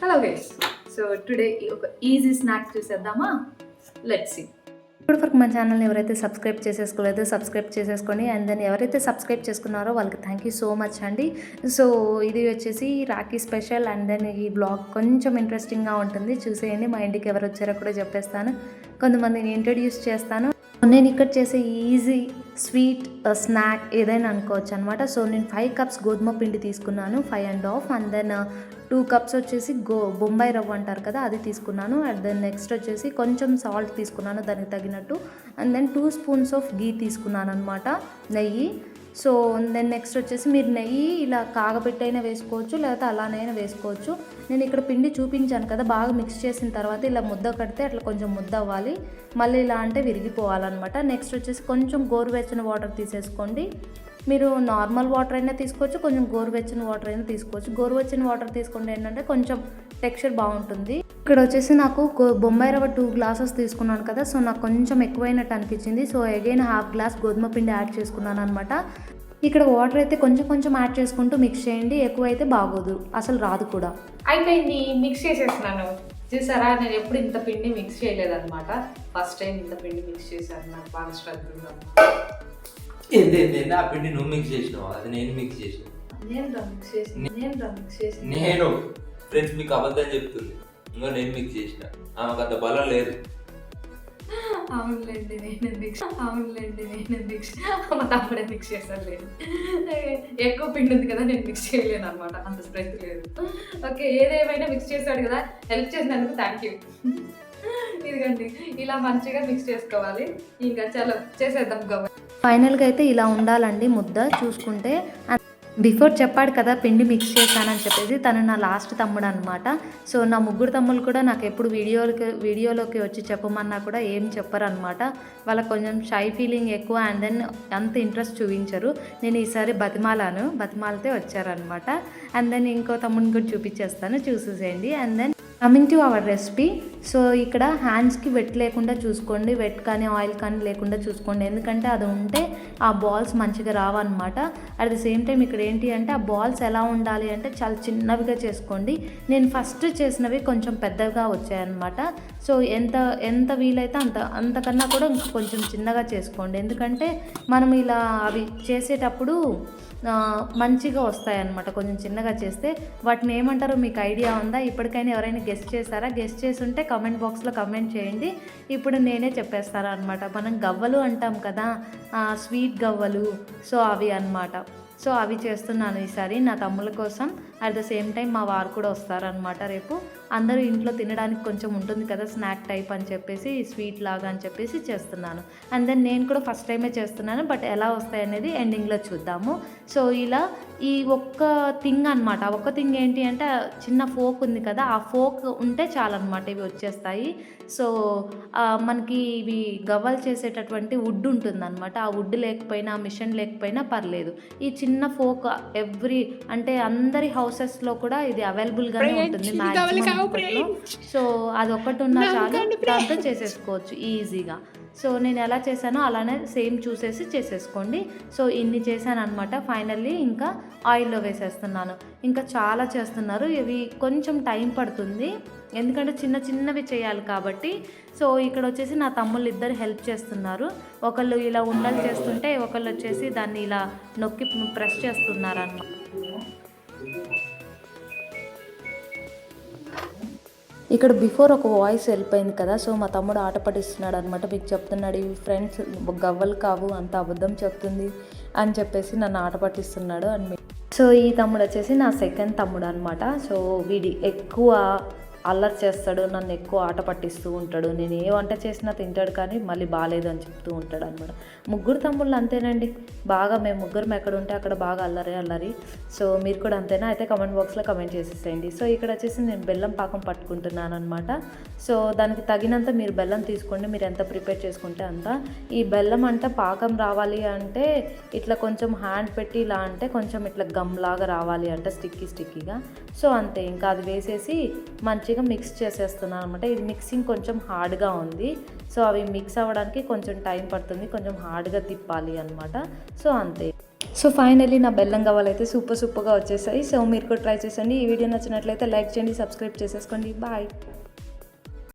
Hello guys so today ఒక easy snacks చూసేద్దామా? Let's see ఇప్పుడు వరకు మన ఛానల్ని ఎవరైతే సబ్స్క్రైబ్ చేసేసుకోలేదో సబ్స్క్రైబ్ చేసేసుకోండి అండ్ దెన్ ఎవరైతే సబ్స్క్రైబ్ చేసుకున్నారో వాళ్ళకి థ్యాంక్ యూ సో మచ్ అండి. సో ఇది వచ్చేసి రాఖీ స్పెషల్ అండ్ దెన్ ఈ బ్లాగ్ కొంచెం ఇంట్రెస్టింగ్గా ఉంటుంది. చూసేయండి మా ఇంటికి ఎవరు వచ్చారో కూడా చెప్పేస్తాను. కొంతమందిని ఇంట్రడ్యూస్ చేస్తాను. నేను ఇక్కడ చేసే ఈజీ స్వీట్ స్నాక్ ఏదైనా అనుకోవచ్చు అనమాట సో నేను ఫైవ్ కప్స్ గోధుమ పిండి తీసుకున్నాను five and half. And then two cups వచ్చేసి గో బొంబాయి రవ్వ అంటారు కదా అది తీసుకున్నాను. అండ్ దెన్ నెక్స్ట్ వచ్చేసి కొంచెం సాల్ట్ తీసుకున్నాను దానికి తగినట్టు. And then two spoons of ghee తీసుకున్నాను అనమాట నెయ్యి. సో దెన్ నెక్స్ట్ వచ్చేసి మీరు నెయ్యి ఇలా కాగబెట్టైనా వేసుకోవచ్చు లేకపోతే అలానైనా వేసుకోవచ్చు. నేను ఇక్కడ పిండి చూపించాను కదా బాగా మిక్స్ చేసిన తర్వాత ఇలా ముద్ద కడితే అట్లా కొంచెం ముద్ద అవ్వాలి. మళ్ళీ ఇలా అంటే విరిగిపోవాలన్నమాట. నెక్స్ట్ వచ్చేసి కొంచెం గోరువెచ్చని వాటర్ తీసేసుకోండి. మీరు నార్మల్ వాటర్ అయినా తీసుకోవచ్చు కొంచెం గోరువెచ్చని వాటర్ అయినా తీసుకోవచ్చు. గోరువెచ్చని వాటర్ తీసుకుంటే ఏంటంటే కొంచెం టెక్స్చర్ బాగుంటుంది. ఇక్కడ వచ్చేసి నాకు గో- బొంబాయి రవ్వ టూ గ్లాసెస్ తీసుకున్నాను కదా సో నాకు కొంచెం ఎక్కువైనట్టు అనిపించింది. సో అగైన్ హాఫ్ గ్లాస్ గోధుమ పిండి యాడ్ చేసుకున్నాను అనమాట ఇక్కడ వాటర్ అయితే కొంచెం కొంచెం యాడ్ చేసుకుంటూ మిక్స్ చేయండి ఎక్కువైతే బాగోదు. అసలు రాదు కూడా. అయిపోయింది మిక్స్ చేసేస్తున్నాను. చూసారా నేను ఎప్పుడు ఇంత పిండి మిక్స్ చేయలేదన్నమాట. ఫస్ట్ టైం ఇంత పిండి మిక్స్ చేశాను నాకు బాగా. ఏంది ఏంది? ఆ పిండి నువ్వు మిక్స్ చేసినావు? అది నేను మిక్స్ చేసిన? నేను మిక్స్ చేసి నేను మిక్స్ చేసి. నేను ఫ్రెండ్స్ మీకు అబద్ధం చెప్తుంది. ఇంకా నేను మిక్స్ చేసిన. ఆమెకు అంత బలం లేదు. అవునులేండి నేను మిక్స్ అవునులేండి నేను మిక్స్ మా తమ్ముడే మిక్స్ చేశాను లేదు. ఎక్కువ పిండి ఉంది కదా నేను మిక్స్ చేయలేను అనమాట అంత స్ట్రెంత్ లేదు. ఓకే ఏదేమైనా మిక్స్ చేశాడు కదా హెల్ప్ చేసినందుకు థ్యాంక్ యూ ఇదిగండి ఇలా మంచిగా మిక్స్ చేసుకోవాలి. ఇంకా చలో చేసేద్దాం గవ ఫైనల్గా అయితే ఇలా ఉండాలండి ముద్ద చూసుకుంటే బిఫోర్ చెప్పాడు కదా పిండి మిక్స్ చేశానని చెప్పేసి తను నా లాస్ట్ తమ్ముడు అనమాట సో నా ముగ్గురు తమ్ముళ్ళు కూడా నాకు ఎప్పుడు వీడియోలకి వీడియోలోకి వచ్చి చెప్పమన్నా కూడా ఏం చెప్పరు అనమాట వాళ్ళకి కొంచెం షై ఫీలింగ్ ఎక్కువ అండ్ దెన్ అంత ఇంట్రెస్ట్ చూపించరు. నేను ఈసారి బతిమాలాను బతిమాలితే వచ్చారనమాట అండ్ దెన్ ఇంకో తమ్ముడిని కూడా చూపించేస్తాను చూసేసేయండి. And then coming to our recipe so ఇక్కడ హ్యాండ్స్కి వెట్ లేకుండా చూసుకోండి వెట్ కానీ ఆయిల్ కానీ లేకుండా చూసుకోండి. ఎందుకంటే అది ఉంటే ఆ బాల్స్ మంచిగా రావన్నమాట. అట్ ది సేమ్ టైం ఇక్కడ ఏంటి అంటే ఆ బాల్స్ ఎలా ఉండాలి అంటే చాలా చిన్నవిగా చేసుకోండి. నేను ఫస్ట్ చేసినవి కొంచెం పెద్దగా వచ్చాయన్నమాట. సో ఎంత ఎంత వీలైతే అంత అంతకన్నా కూడా ఇంకా కొంచెం చిన్నగా చేసుకోండి. ఎందుకంటే మనం ఇలా అవి చేసేటప్పుడు మంచిగా వస్తాయి అన్నమాట కొంచెం చిన్నగా చేస్తే. వాటిని ఏమంటారో మీకు ఐడియా ఉందా? ఇప్పటికైనా ఎవరైనా గెస్ట్ చేస్తారా గెస్ట్ చేసి ఉంటే కమెంట్ బాక్స్లో కమెంట్ చేయండి. ఇప్పుడు నేనే చెప్పేస్తాను అనమాట మనం గవ్వలు అంటాం కదా స్వీట్ గవ్వలు సో అవి అన్నమాట. సో అవి చేస్తున్నాను ఈసారి నా తమ్ముల కోసం. అట్ ద సేమ్ టైం మా వారు కూడా వస్తారనమాట రేపు. అందరూ ఇంట్లో తినడానికి కొంచెం ఉంటుంది కదా స్నాక్ టైప్ అని చెప్పేసి స్వీట్ లాగా అని చెప్పేసి చేస్తున్నాను. అండ్ దెన్ నేను కూడా ఫస్ట్ టైమే చేస్తున్నాను బట్ ఎలా వస్తాయి అనేది ఎండింగ్లో చూద్దాము. సో ఇలా ఈ ఒక్క థింగ్ అనమాట ఒక్క థింగ్ ఏంటి అంటే చిన్న ఫోక్ ఉంది కదా ఆ ఫోక్ ఉంటే చాలన్నమాట ఇవి వచ్చేస్తాయి. సో మనకి ఇవి గవ్వలు చేసేటటువంటి వుడ్ ఉంటుందన్నమాట. ఆ వుడ్ లేకపోయినా మిషన్ లేకపోయినా పర్లేదు. ఈ చిన్న ఫోక్ ఎవ్రీ అంటే అందరి హౌసెస్లో కూడా ఇది అవైలబుల్గానే ఉంటుంది మ్యాక్సిమం సో అది ఒకటి ఉన్నా చాలు దాంతో చేసేసుకోవచ్చు ఈజీగా. సో నేను ఎలా చేశానో అలానే సేమ్ చూసేసి చేసేసుకోండి. సో ఇన్ని చేశాను అనమాట ఫైనల్లీ ఇంకా ఆయిల్లో వేసేస్తున్నాను. ఇంకా చాలా చేస్తున్నారు. ఇవి కొంచెం టైం పడుతుంది. ఎందుకంటే చిన్న చిన్నవి చేయాలి కాబట్టి. సో ఇక్కడ వచ్చేసి నా తమ్ముళ్ళు ఇద్దరు హెల్ప్ చేస్తున్నారు. ఒకళ్ళు ఇలా ఉండలు చేస్తుంటే ఒకళ్ళు వచ్చేసి దాన్ని ఇలా నొక్కి ప్రెస్ చేస్తున్నారు అన్నమాట ఇక్కడ బిఫోర్ ఒక వాయిస్ వెళ్ళిపోయింది కదా సో మా తమ్ముడు ఆట పట్టిస్తున్నాడు అనమాట మీకు చెప్తున్నాడు ఇవి ఫ్రెండ్స్ గవ్వలు కావు అంత అబద్ధం చెప్తుంది అని చెప్పేసి నన్ను ఆట పట్టిస్తున్నాడు అని సో ఈ తమ్ముడు వచ్చేసి నా సెకండ్ తమ్ముడు అనమాట సో వీడి ఎక్కువ అల్లరి చేస్తాడు నన్ను ఎక్కువ ఆట పట్టిస్తూ ఉంటాడు. నేను ఏ వంట చేసినా తింటాడు కానీ మళ్ళీ బాగాలేదు అని చెప్తూ ఉంటాడు అనమాట ముగ్గురు తమ్ముళ్ళు అంతేనండి. బాగా మేము ముగ్గురం ఎక్కడ ఉంటే అక్కడ బాగా అల్లరి అల్లరి. సో మీరు కూడా అంతేనా? అయితే కమెంట్ బాక్స్లో కమెంట్ చేసేసేయండి. సో ఇక్కడ వచ్చేసి నేను బెల్లం పాకం పట్టుకుంటున్నాను అనమాట సో దానికి తగినంత మీరు బెల్లం తీసుకోండి. మీరు ఎంత ప్రిపేర్ చేసుకుంటే అంత. ఈ బెల్లం అంటే పాకం రావాలి అంటే ఇట్లా కొంచెం హ్యాండ్ పెట్టి ఇలా అంటే కొంచెం ఇట్లా గమ్ లాగా రావాలి అంటే స్టిక్కీ స్టిక్కీగా సో అంతే. ఇంకా అది వేసేసి మంచిగా ఫైనల్గా మిక్స్ చేసేస్తున్నాను అనమాట ఇది మిక్సింగ్ కొంచెం హార్డ్గా ఉంది. సో అవి మిక్స్ అవ్వడానికి కొంచెం టైం పడుతుంది. కొంచెం హార్డ్గా తిప్పాలి అనమాట సో అంతే. సో ఫైనల్లీ నా బెల్లం గవ్వలు అయితే సూపర్ సూపర్గా వచ్చేసాయి. సో మీరు కూడా ట్రై చేసండి. ఈ వీడియో నచ్చినట్లయితే లైక్ చేయండి సబ్స్క్రైబ్ చేసేసుకోండి. బాయ్